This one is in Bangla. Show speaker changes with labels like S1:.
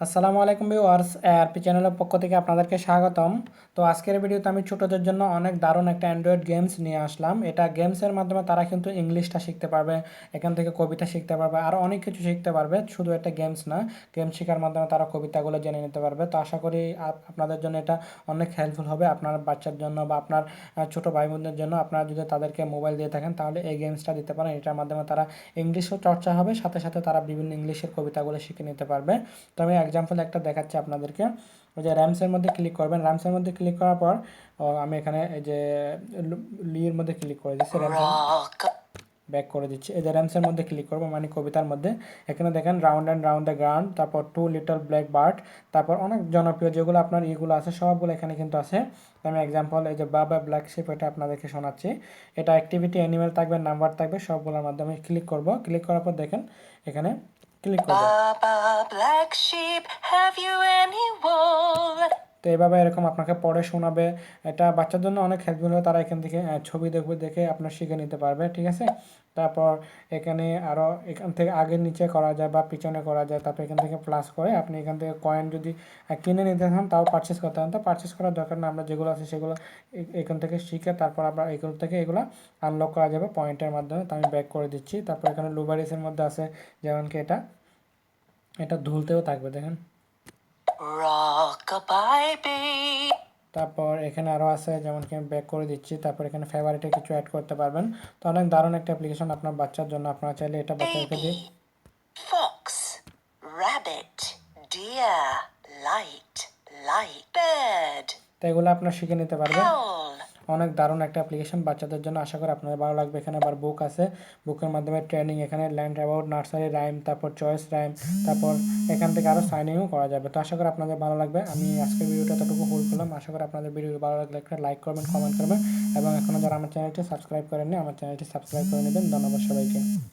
S1: আসসালামু আলাইকুম ভিউয়ার্স এআরপি চ্যানেলের পক্ষ থেকে আপনাদেরকে স্বাগতম। তো আজকের ভিডিওতে আমি ছোটদের জন্য অনেক দারুণ একটা অ্যান্ড্রয়েড গেমস নিয়ে আসলাম। এটা গেমসের মাধ্যমে তারা কিন্তু ইংলিশটা শিখতে পারবে, এখান থেকে কবিতা শিখতে পারবে, আর অনেক কিছু শিখতে পারবে। শুধু একটা গেমস না গেম শেখার মাধ্যমে তারা কবিতাগুলো জেনে নিতে পারবে। তো আশা করি আপনাদের জন্য এটা অনেক হেল্পফুল হবে। আপনার বাচ্চার জন্য বা আপনার ছোট ভাই বোনদের জন্য আপনারা যদি তাদেরকে মোবাইল দিয়ে থাকেন, তাহলে এই গেমসটা দিতে পারেন। এটার মাধ্যমে তারা ইংলিশও চর্চা হবে, সাথে সাথে তারা বিভিন্ন ইংলিশের কবিতাগুলো শিখে নিতে পারবে। তো আমি এক্সাম্পল একটা দেখাচ্ছি আপনাদেরকে। ওই যে র্যামসের মধ্যে ক্লিক করবেন। র্যামসের মধ্যে ক্লিক করার পর আমি এখানে এই যে লির মধ্যে ক্লিক করে দিচ্ছি ব্যাক করে দিচ্ছি। এই যে র্যামসের মধ্যে ক্লিক করব মানে কবিতার মধ্যে। এখানে দেখেন round and round the ground তারপর টু লিটল ব্ল্যাক বার্ড তারপর অনেক জনপ্রিয় যেগুলো আপনার ইগুলো আছে সবগুলো এখানে কিন্তু আছে। আমি এক্সাম্পল এই যে বাবা ব্ল্যাক শিপ এটা আপনাদেরকে শোনাচ্ছি। এটা অ্যাক্টিভিটি অ্যানিমেল থাকবে নাম্বার থাকবে সবগুলোর মাধ্যমে ক্লিক করব। ক্লিক করার পর দেখেন এখানে Click.
S2: Baba, black sheep, have you
S1: তো এভাবে এরকম আপনাকে পড়ে শোনাবে। এটা বাচ্চার জন্য অনেক হেল্পফুল হবে তারা এখান থেকে ছবি দেখবে, দেখে আপনার শিখে নিতে পারবে, ঠিক আছে? তারপর এখানে আরও এখান থেকে আগে নিচে করা যায় বা পিছনে করা যায়, তারপর এখান থেকে প্লাস করে আপনি এখান থেকে কয়েন যদি কিনে নিতে চান, তাও পারচেস করতে চান তো পারচেস করার দরকার না আমরা যেগুলো আছে সেগুলো এখান থেকে শিখে তারপর আমরা এগুলো থেকে এগুলো আনলক করা যাবে পয়েন্টের মাধ্যমে। তো আমি ব্যাক করে দিচ্ছি। তারপর এখানে লুবারিসের মধ্যে আছে যেমন কি এটা এটা ধুলতেও থাকবে, দেখেন। তারপর এখানে আরও আছে যেমন কি আমি ব্যাক করে দিচ্ছি। তারপর এখানে ফেভারিটে কিছু অ্যাড করতে পারবেন। তো অনেক দারুণ একটা অ্যাপ্লিকেশন আপনার বাচ্চার জন্য। আপনারা চাইলে এটা বাচ্চাকে দিয়ে
S2: fox rabbit deer light light bird
S1: তো এগুলো আপনার শিখে নিতে পারবে
S2: owl
S1: অনেক দারুণ একটা অ্যাপ্লিকেশন বাচ্চাদের জন্য আশা করি আপনাদের ভালো লাগবে। এখানে আবার বুক আছে। বুকের মাধ্যমে ট্রেনিং এখানে ল্যান্ড অ্যাবাউট নার্সারি রাইম তারপর চয়েস রাইম তারপর এখান থেকে আরও সাইনিংও করা যাবে। তো আশা করি আপনাদের ভালো লাগবে। আমি আজকের ভিডিওটা এতটুকু হোল্ড করলাম। আশা করি আপনাদের ভিডিও ভালো লাগলে একটা লাইক করবেন কমেন্ট করবেন। এবং এখনও যারা আমার চ্যানেলটি সাবস্ক্রাইব করেননি, আমার চ্যানেলটি সাবস্ক্রাইব করে নেবেন। ধন্যবাদ সবাইকে।